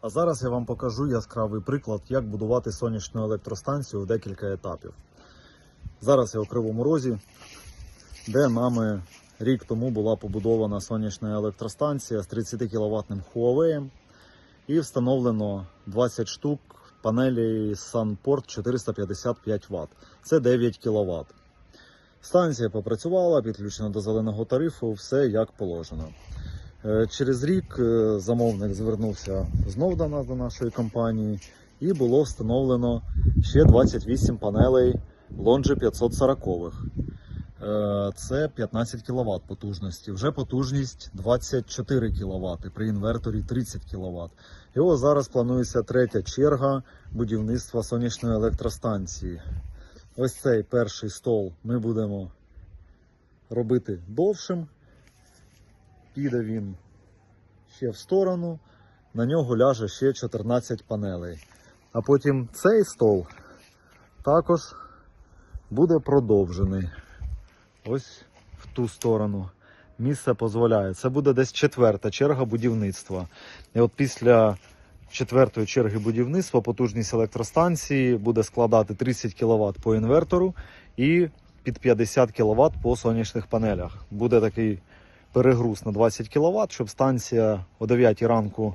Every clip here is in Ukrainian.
А зараз я вам покажу яскравий приклад, як будувати сонячну електростанцію у декілька етапів. Зараз я у Кривому Розі, де нами рік тому була побудована сонячна електростанція з 30 кВт Huawei і встановлено 20 штук панелей SunPort 455 Вт. Це 9 кВт. Станція попрацювала, підключена до зеленого тарифу, все як положено. Е, Через рік е, замовник звернувся знов до нас, до нашої компанії, і було встановлено ще 28 панелей Longi 540. Е, Це 15 кВт потужності. Вже потужність 24 кВт при інверторі 30 кВт. І ось зараз планується третя черга будівництва сонячної електростанції. Ось цей перший стол ми будемо робити довшим. Піде він ще в сторону, на нього ляже ще 14 панелей. А потім цей стол також буде продовжений. Ось в ту сторону. Місце дозволяє. Це буде десь четверта черга будівництва. І от після четвертої черги будівництва потужність електростанції буде складати 30 кВт по інвертору і під 50 кВт по сонячних панелях. Буде такий перегруз на 20 кВт, щоб станція о 9 ранку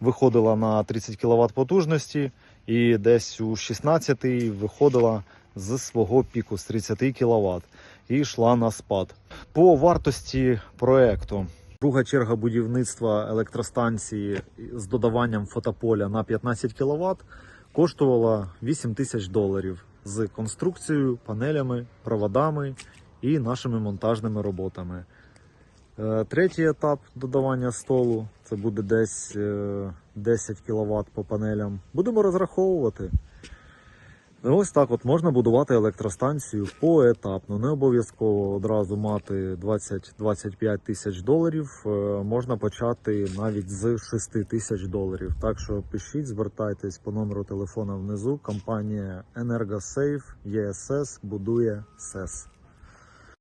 виходила на 30 кВт потужності і десь у 16 виходила з свого піку з 30 кВт і йшла на спад. По вартості проекту. Друга черга будівництва електростанції з додаванням фотополя на 15 кВт коштувала 8 тисяч доларів з конструкцією, панелями, проводами і нашими монтажними роботами. Е, Третій етап додавання столу це буде десь е, 10 кВт по панелям. Будемо розраховувати. Ось так от можна будувати електростанцію поетапно. Не обов'язково одразу мати 20-25 тисяч доларів. Е, Можна почати навіть з 6 тисяч доларів. Так що пишіть, звертайтесь по номеру телефона внизу. Компанія Енергосейф ЄСС будує СЕС.